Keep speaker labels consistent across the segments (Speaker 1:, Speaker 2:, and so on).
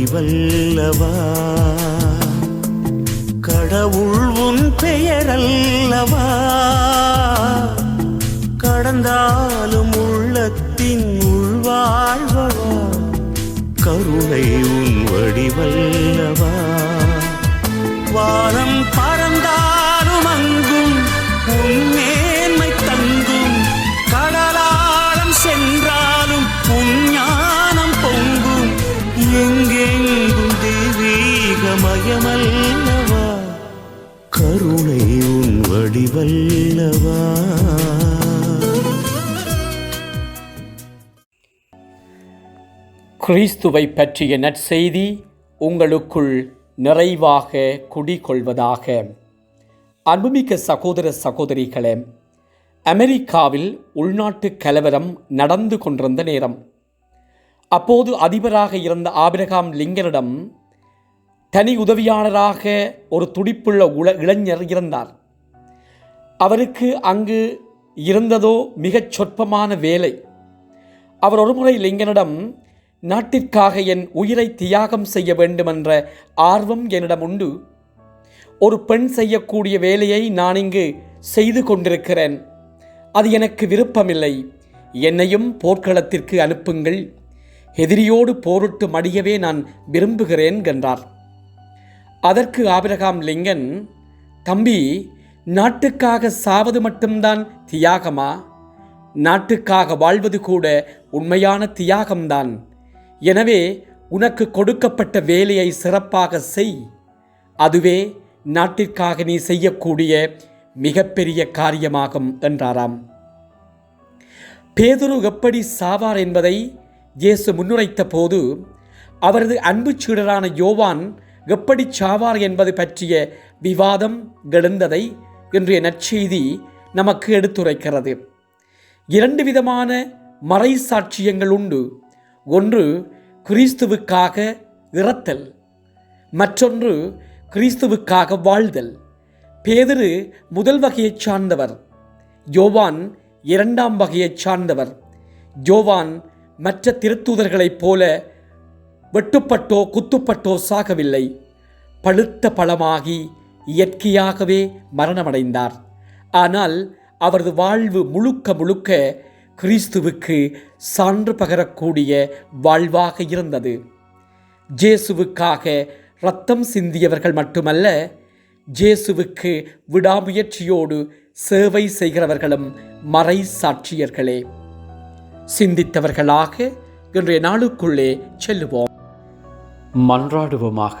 Speaker 1: வடிவல்லவா கடவுள் உன் பெயரல்லவா? கடந்தாலும் உள்ளத்தின் உள்வாழ்வா கருணை உன் வடிவல்லவா வடிவல்லவா
Speaker 2: கிறிஸ்துவை பற்றிய நற்செய்தி உங்களுக்குள் நிறைவாக குடிகொள்வதாக. அன்புமிக்க சகோதர சகோதரிகளே அமெரிக்காவில் உள்நாட்டு கலவரம் நடந்து கொண்டிருந்த நேரம். அப்போது அதிபராக இருந்த ஆபிரகாம் லிங்கனிடம் தனி உதவியாளராக ஒரு துடிப்புள்ள உல இளைஞர் இருந்தார். அவருக்கு அங்கு இருந்ததோ மிகச் சொற்பமான வேலை. அவர் ஒருமுறை லிங்கனிடம் நாட்டிற்காக என் உயிரை தியாகம் செய்ய வேண்டுமென்ற ஆர்வம் என்னிடம் உண்டு. ஒரு பெண் செய்யக்கூடிய வேலையை நான் இங்கு செய்து கொண்டிருக்கிறேன். அது எனக்கு விருப்பமில்லை. என்னையும் போர்க்களத்திற்கு அனுப்புங்கள். எதிரியோடு போரிட்டு மடியவே நான் விரும்புகிறேன் என்றார். அதற்கு ஆபிரகாம் லிங்கன் தம்பி நாட்டுக்காக சாவது மட்டும்தான் தியாகமா? நாட்டுக்காக வாழ்வது கூட உண்மையான தியாகம்தான். எனவே உனக்கு கொடுக்கப்பட்ட வேலையை சிறப்பாக செய். அதுவே நாட்டிற்காக நீ செய்யக்கூடிய மிகப்பெரிய காரியமாகும் என்றாராம். பேதுரு எப்படி சாவார் என்பதை இயேசு முன்னுரைத்த போது அவரது அன்பு சீடரான யோவான் எப்படி சாவார் என்பது பற்றிய விவாதம் எழுந்ததை இன்றைய நற்செய்தி நமக்கு எடுத்துரைக்கிறது. இரண்டு விதமான மறை சாட்சியங்கள் உண்டு. ஒன்று கிறிஸ்துவுக்காக இறத்தல். மற்றொன்று கிறிஸ்துவுக்காக வாழ்தல். பேதரு முதல் வகையைச் சார்ந்தவர். யோவான் இரண்டாம் வகையைச் சார்ந்தவர். யோவான் மற்ற திருத்தூதர்களைப் போல வெட்டுப்பட்டோ குத்துப்பட்டோ சாகவில்லை. பழுத்த பழமாகி இயற்கையாகவே மரணமடைந்தார். ஆனால் அவரது வாழ்வு முழுக்க முழுக்க கிறிஸ்துவுக்கு சான்று பகரக்கூடிய வாழ்வாக இருந்தது. ஜேசுவுக்காக ரத்தம் சிந்தியவர்கள் மட்டுமல்ல ஜேசுவுக்கு விடாமுயற்சியோடு சேவை செய்கிறவர்களும் மறை சாட்சியர்களே. சிந்தித்தவர்களாக இன்றைய நாளுக்குள்ளே செல்லுவோம். மன்றாடுவோமாக.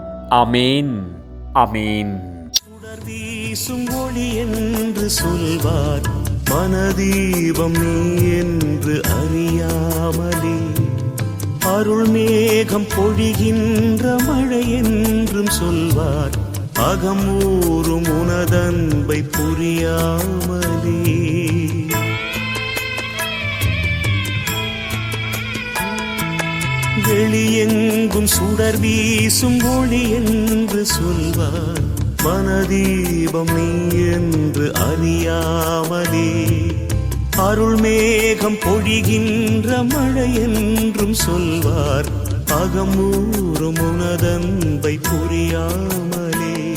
Speaker 2: அமீன் அமீன்
Speaker 1: சுடர் வீசும் ஒளி என்று சொல்வார் மனதீபம் நீ என்று அறியாமலே. அருள் மேகம் பொழிகின்ற மழை என்றும் சொல்வார் அகமூறும் உனதன்பை புரியாமலே. வெளியெங்கும் சுடர் வீசும் ஒளி என்று சொல்வார். மனதீபம் நீ என்று அறியாமலே. அருள் மேகம் பொழிகின்ற மழை என்றும் சொல்வார். அகமூறும் உனதன்பை புரியாமலே.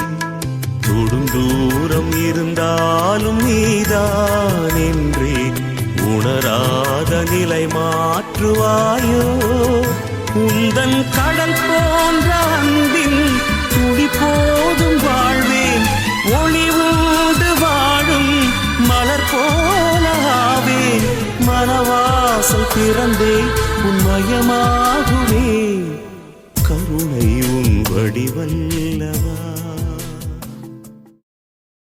Speaker 1: தொடுந்தூரம் இருந்தாலும் நீதான் என்றே. உணராத நிலை மாற்றுவாயோ? உந்தன் கடல் போன்ற அன்பின் துளி போதும் வாழ்வேன் ஒளி உண்டு வாழும் மலர் போலாவே மனவாசல் திறந்தே உன்மயமாகுவே கருணை உன் வடிவல்லவா.